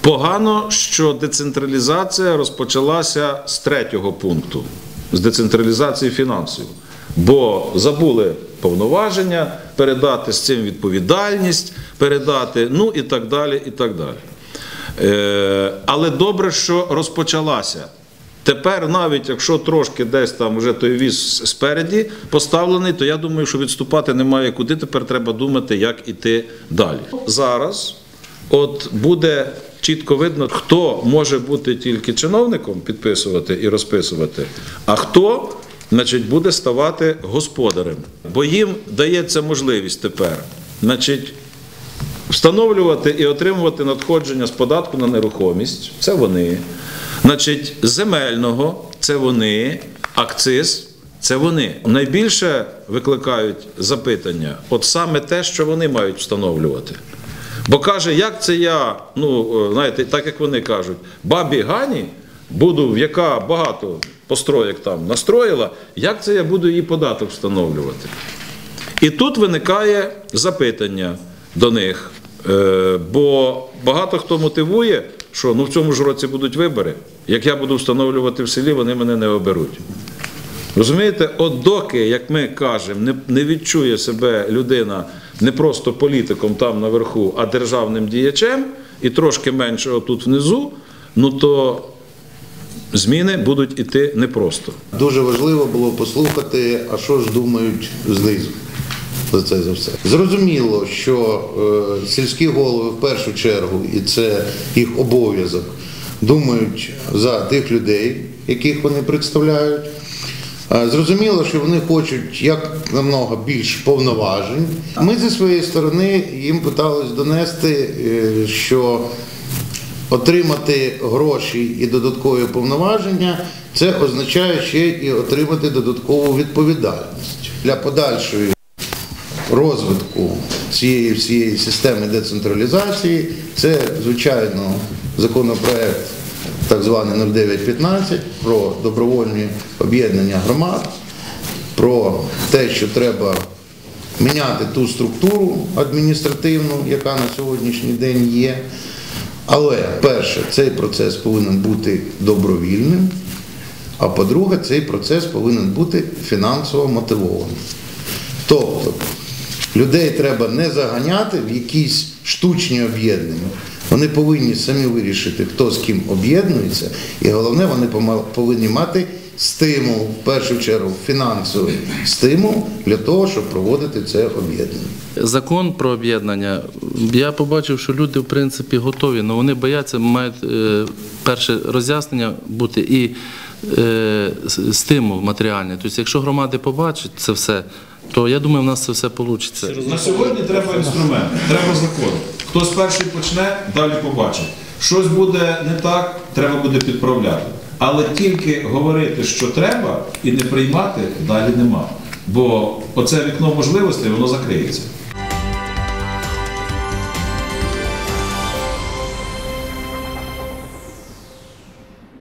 Погано, що децентралізація розпочалася з третього пункту з децентралізації фінансів. Бо забули повноваження, передати з цим відповідальність, передати, ну і так далі. і так далі. Е, але добре, що розпочалася. Тепер, навіть якщо трошки десь там вже той віз спереді поставлений, то я думаю, що відступати немає куди. Тепер треба думати, як іти далі. Зараз от буде чітко видно, хто може бути тільки чиновником підписувати і розписувати, а хто значить, буде ставати господарем. Бо їм дається можливість тепер значить, встановлювати і отримувати надходження з податку на нерухомість це вони. Значить, земельного це вони, акциз це вони. Найбільше викликають запитання, от саме те, що вони мають встановлювати. Бо каже, як це я, ну е, знаєте, так як вони кажуть, бабі Гані буду, яка багато построєк там настроїла, як це я буду її податок встановлювати? І тут виникає запитання до них, Е, бо багато хто мотивує, що ну в цьому ж році будуть вибори. Як я буду встановлювати в селі, вони мене не оберуть. Розумієте, от доки, як ми кажемо, не, відчує себе людина не просто політиком там наверху, а державним діячем, і трошки менше отут внизу, ну то зміни будуть іти непросто. Дуже важливо було послухати, а що ж думають знизу за це за все. Зрозуміло, що е, сільські голови в першу чергу, і це їх обов'язок, думають за тих людей, яких вони представляють. Зрозуміло, що вони хочуть як намного більш повноважень. Ми зі своєї сторони їм питались донести, е, що отримати гроші і додаткові повноваження, це означає ще і отримати додаткову відповідальність для подальшої розвитку цієї всієї системи децентралізації. Це, звичайно, законопроект так званий 0915 про добровольні об'єднання громад, про те, що треба міняти ту структуру адміністративну, яка на сьогоднішній день є. Але перше, цей процес повинен бути добровільним. А по-друге, цей процес повинен бути фінансово мотивованим. Тобто людей треба не заганяти в якісь штучні об'єднання. Вони повинні самі вирішити, хто з ким об'єднується, і головне, вони повинні мати стимул, в першу чергу, фінансовий стимул для того, щоб проводити це об'єднання. Закон про об'єднання. Я побачив, що люди в принципі готові, але вони бояться, мають е, перше роз'яснення бути і е, стимул матеріальний. Тобто, якщо громади побачать це все, то я думаю, в нас це все вийде. На сьогодні треба інструмент, треба закон. Хтось перший почне, далі побачить. Щось буде не так, треба буде підправляти. Але тільки говорити, що треба, і не приймати, далі нема. Бо оце вікно можливостей, воно закриється.